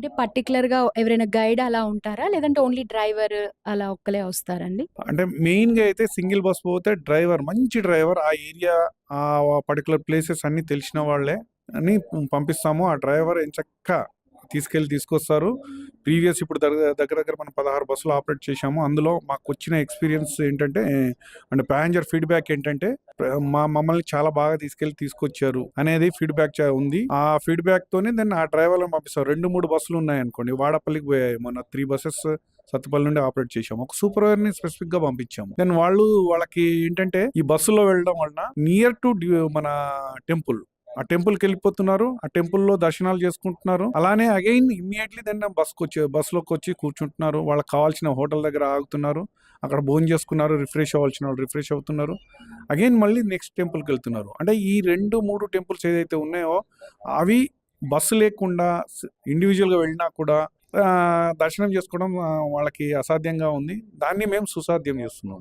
అంటే పర్టిక్యులర్‌గా ఎవరైనా గైడ్ అలా ఉంటారా? లేదంటే ఓన్లీ డ్రైవర్ అలా ఒక్కలే వస్తారండి? అంటే మెయిన్‌గా అయితే సింగిల్ బస్ పోతే డ్రైవర్ మంచి డ్రైవర్ ఆ ఏరియా ఆ పర్టికులర్ ప్లేసెస్ అన్ని తెలిసిన వాళ్ళే అని పంపిస్తాము. ఆ డ్రైవర్ ఎంచక్కా తీసుకెళ్ళి తీసుకొస్తారు. ప్రీవియస్ ఇప్పుడు దగ్గర దగ్గర మనం 16 బస్సులు ఆపరేట్ చేశాము. అందులో మాకు వచ్చిన ఎక్స్‌పీరియన్స్ ఏంటంటే అంటే ప్యాసింజర్ ఫీడ్‌బ్యాక్ ఏంటంటే మా మమ్మల్ని చాలా బాగా తీసుకెళ్ళి తీసుకొచ్చారు అనేది ఫీడ్‌బ్యాక్ ఉంది. ఆ ఫీడ్బ్యాక్ తోనే దెన్ ఆ డ్రైవర్‌లను పంపిస్తారు రెండు మూడు బస్సులు ఉన్నాయనుకోండి వాడపల్లికి పోయాయి. మొన్న త్రీ బస్సెస్ సత్తుపల్లి నుండి ఆపరేట్ చేశాము. ఒక సూపర్వైజర్‌ని స్పెసిఫిక్‌గా పంపించాము. దెన్ వాళ్ళు వాళ్ళకి ఏంటంటే ఈ బస్సులో వెళ్ళడం వలన నియర్ టు డ్యూ మన టెంపుల్ ఆ టెంపుల్‌కి వెళ్ళిపోతున్నారు. ఆ టెంపుల్‌లో దర్శనాలు చేసుకుంటున్నారు. అలానే అగైన్ ఇమ్మీడియట్లీ దాన్ని బస్కి వచ్చి బస్సులోకి బస్‌లోకొచ్చి కూర్చుంటున్నారు. వాళ్ళకి కావాల్సిన హోటల్ దగ్గర ఆగుతున్నారు. అక్కడ భోజనం చేసుకున్నారు. రిఫ్రెష్ అవ్వాల్సిన వాళ్ళు రిఫ్రెష్ అవుతున్నారు. అగైన్ మళ్ళీ నెక్స్ట్ టెంపుల్‌కి వెళ్తున్నారు. అంటే ఈ 2, 3 టెంపుల్స్ ఏదైతే ఉన్నాయో అవి బస్సు లేకుండా ఇండివిజువల్గా వెళ్ళినా కూడా దర్శనం చేసుకోవడం వాళ్ళకి అసాధ్యంగా ఉంది. దాన్ని మేము సుసాధ్యం చేస్తున్నాం.